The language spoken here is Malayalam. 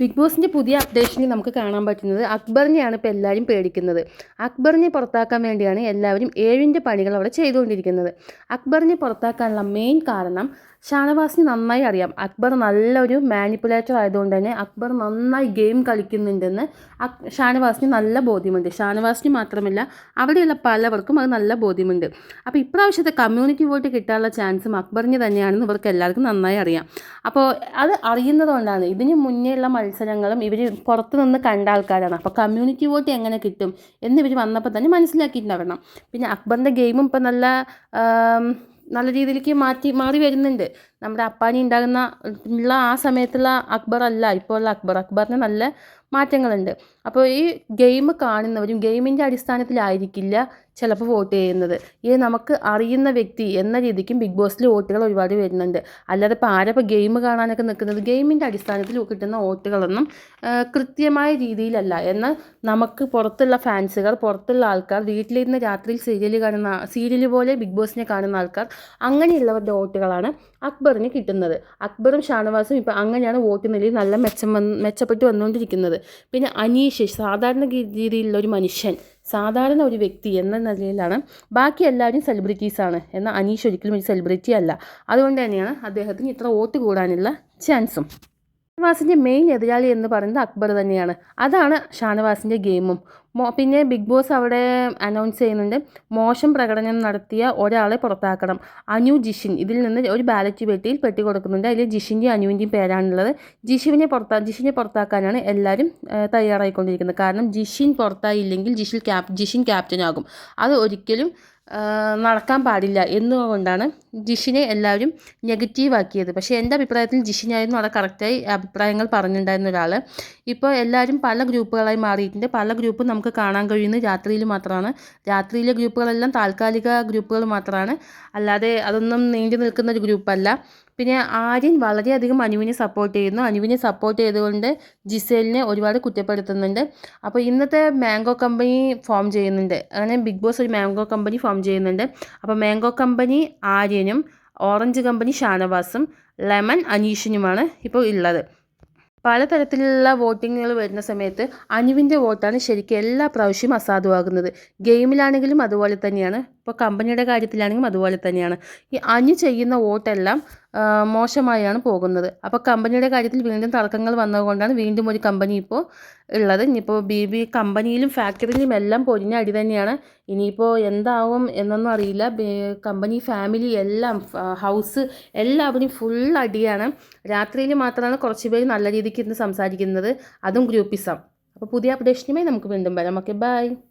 ബിഗ് ബോസിന്റെ പുതിയ അപ്ഡേഷനിൽ നമുക്ക് കാണാൻ പറ്റുന്നത് അക്ബറിനെയാണ് ഇപ്പോൾ എല്ലാവരും പേടിക്കുന്നത്. അക്ബറിനെ പുറത്താക്കാൻ വേണ്ടിയാണ് എല്ലാവരും ഏഴിന്റെ പണികൾ അവിടെ ചെയ്തുകൊണ്ടിരിക്കുന്നത്. അക്ബറിനെ പുറത്താക്കാനുള്ള മെയിൻ കാരണം ഷാനവാസിന് നന്നായി അറിയാം. അക്ബർ നല്ലൊരു മാനിപ്പുലേറ്റർ ആയതുകൊണ്ട് തന്നെ അക്ബർ നന്നായി ഗെയിം കളിക്കുന്നുണ്ടെന്ന് ഷാനവാസിന് നല്ല ബോധ്യമുണ്ട്. ഷാനവാസിന് മാത്രമല്ല അവിടെയുള്ള പലവർക്കും അത് നല്ല ബോധ്യമുണ്ട്. അപ്പോൾ ഇപ്രാവശ്യത്തെ കമ്മ്യൂണിറ്റി വോട്ട് കിട്ടാനുള്ള ചാൻസും അക്ബറിന് തന്നെയാണെന്ന് ഇവർക്ക് എല്ലാവർക്കും നന്നായി അറിയാം. അപ്പോൾ അത് അറിയുന്നതുകൊണ്ടാണ് ഇതിന് മുന്നേ ഉള്ള മത്സരങ്ങളും ഇവർ പുറത്തു നിന്ന് കണ്ട ആൾക്കാരാണ്. അപ്പോൾ കമ്മ്യൂണിറ്റി വോട്ട് എങ്ങനെ കിട്ടും എന്ന് ഇവർ വന്നപ്പോൾ തന്നെ മനസ്സിലാക്കിയിട്ടുണ്ടാവണം. പിന്നെ അക്ബറിന്റെ ഗെയിമും ഇപ്പം നല്ല നല്ല രീതിയിലേക്ക് മാറ്റി മാറി വരുന്നുണ്ട്. നമ്മുടെ അപ്പാനി ഉണ്ടാകുന്ന ഉള്ള ആ സമയത്തുള്ള അക്ബർ അല്ല ഇപ്പോൾ ഉള്ള അക്ബർ. അക്ബറിന് നല്ല മാറ്റങ്ങളുണ്ട്. അപ്പോൾ ഈ ഗെയിം കാണുന്നവരും ഗെയിമിന്റെ അടിസ്ഥാനത്തിലായിരിക്കില്ല ചിലപ്പോൾ വോട്ട് ചെയ്യുന്നത്. ഈ നമുക്ക് അറിയുന്ന വ്യക്തി എന്ന രീതിക്കും ബിഗ് ബോസിൽ വോട്ടുകൾ ഒരുപാട് വരുന്നുണ്ട്. അല്ലാതെ ഇപ്പോൾ ആരപ്പോൾ ഗെയിം കാണാനൊക്കെ നിൽക്കുന്നത്? ഗെയിമിന്റെ അടിസ്ഥാനത്തിൽ കിട്ടുന്ന വോട്ടുകളൊന്നും കൃത്യമായ രീതിയിലല്ല. എന്നാൽ നമുക്ക് പുറത്തുള്ള ഫാൻസുകൾ പുറത്തുള്ള ആൾക്കാർ വീട്ടിലിരുന്ന് രാത്രിയിൽ സീരിയൽ കാണുന്ന സീരിയൽ പോലെ ബിഗ് ബോസിനെ കാണുന്ന ആൾക്കാർ അങ്ങനെയുള്ളവരുടെ വോട്ടുകളാണ് അക്ബറിന് കിട്ടുന്നത്. അക്ബറും ഷാനവാസും ഇപ്പോൾ അങ്ങനെയാണ് വോട്ട് നിലയിൽ നല്ല മെച്ചം മെച്ചപ്പെട്ട് വന്നുകൊണ്ടിരിക്കുന്നത്. പിന്നെ അനീഷ് സാധാരണ രീതിയിലുള്ള ഒരു മനുഷ്യൻ സാധാരണ ഒരു വ്യക്തി എന്ന നിലയിലാണ്. ബാക്കി എല്ലാവരും സെലിബ്രിറ്റീസാണ് എന്നാൽ അനീഷ് ഒരിക്കലും ഒരു സെലിബ്രിറ്റി അല്ല. അതുകൊണ്ട് തന്നെയാണ് അദ്ദേഹത്തിന് ഇത്ര വോട്ട് കൂടാനുള്ള ചാൻസും. ഷാനവാസിന്റെ മെയിൻ എതിരാളി എന്ന് പറയുന്നത് അക്ബർ തന്നെയാണ്. അതാണ് ഷാനവാസിന്റെ ഗെയിമും പിന്നെ ബിഗ് ബോസ് അവിടെ അനൗൺസ് ചെയ്യുന്നുണ്ട്. മോശം പ്രകടനം നടത്തിയ ഒരാളെ പുറത്താക്കണം. അനു ജിഷിൻ. ഇതിൽ നിന്ന് ഒരു ബാലറ്റ് പെട്ടിയിൽ പെട്ടി കൊടുക്കുന്നുണ്ട്. അതിൽ ജിഷിന്റെയും അനുവിന്റെയും പേരാണുള്ളത്. ജിഷുവിനെ പുറത്താ ജിഷിനെ പുറത്താക്കാനാണ് എല്ലാവരും തയ്യാറായിക്കൊണ്ടിരിക്കുന്നത്. കാരണം ജിഷിൻ പുറത്തായില്ലെങ്കിൽ ജിഷിൽ ക്യാപ് ജിഷിൻ ക്യാപ്റ്റനാകും അത് ഒരിക്കലും നടക്കാൻ പാടില്ല എന്നുകൊണ്ടാണ് ജിഷിനെ എല്ലാവരും നെഗറ്റീവാക്കിയത് പക്ഷേ എന്റെ അഭിപ്രായത്തിൽ ജിഷിനായിരുന്നു അവിടെ കറക്റ്റായി അഭിപ്രായങ്ങൾ പറഞ്ഞിട്ടുണ്ടായിരുന്ന ഒരാൾ ഇപ്പോൾ എല്ലാവരും പല ഗ്രൂപ്പുകളായി മാറിയിട്ടുണ്ട്. പല ഗ്രൂപ്പും നമുക്ക് കാണാൻ കഴിയുന്നത് രാത്രിയിൽ മാത്രമാണ്. രാത്രിയിലെ ഗ്രൂപ്പുകളെല്ലാം താൽക്കാലിക ഗ്രൂപ്പുകൾ മാത്രമാണ്. അല്ലാതെ അതൊന്നും നീണ്ടു നിൽക്കുന്ന ഒരു ഗ്രൂപ്പല്ല. പിന്നെ ആര്യൻ വളരെയധികം അനുവിനെ സപ്പോർട്ട് ചെയ്യുന്നു. അനുവിനെ സപ്പോർട്ട് ചെയ്തുകൊണ്ട് ജിസേലിനെ ഒരുപാട് കുറ്റപ്പെടുത്തുന്നുണ്ട്. അപ്പോൾ ഇന്നത്തെ മാംഗോ കമ്പനി ഫോം ചെയ്യുന്നുണ്ട്. അങ്ങനെ ബിഗ് ബോസ് ഒരു മാംഗോ കമ്പനി ഫോം ചെയ്യുന്നുണ്ട്. അപ്പോൾ മാംഗോ കമ്പനി ആര്യനും ഓറഞ്ച് കമ്പനി ഷാനവാസും ലെമൺ അനീഷിനുമാണ് ഇപ്പോൾ ഉള്ളത്. പലതരത്തിലുള്ള വോട്ടിങ്ങുകൾ വരുന്ന സമയത്ത് അനുവിന്റെ വോട്ടാണ് ശരിക്കും എല്ലാ പ്രാവശ്യവും അസാധുവാകുന്നത്. ഗെയിമിലാണെങ്കിലും അതുപോലെ തന്നെയാണ്. ഇപ്പോൾ കമ്പനിയുടെ കാര്യത്തിലാണെങ്കിലും അതുപോലെ തന്നെയാണ്. ഈ അഞ്ഞു ചെയ്യുന്ന വോട്ടെല്ലാം മോശമായാണ് പോകുന്നത്. അപ്പോൾ കമ്പനിയുടെ കാര്യത്തിൽ വീണ്ടും തർക്കങ്ങൾ വന്നതുകൊണ്ടാണ് വീണ്ടും ഒരു കമ്പനി ഇപ്പോൾ ഉള്ളത്. ഇനിയിപ്പോൾ ബി ബി കമ്പനിയിലും ഫാക്ടറിയിലും എല്ലാം പൊരിഞ്ഞ അടി തന്നെയാണ്. ഇനിയിപ്പോൾ എന്താവും എന്നൊന്നും അറിയില്ല. കമ്പനി ഫാമിലി എല്ലാം ഹൗസ് എല്ലാവരും ഫുൾ അടിയാണ്. രാത്രിയിൽ മാത്രമാണ് കുറച്ച് പേര് നല്ല രീതിക്ക് ഇരുന്ന് സംസാരിക്കുന്നത്. അതും ഗ്രൂപ്പിസം. അപ്പോൾ പുതിയ അപ്ഡേഷനുമായി നമുക്ക് വീണ്ടും വരാം. Okay bye.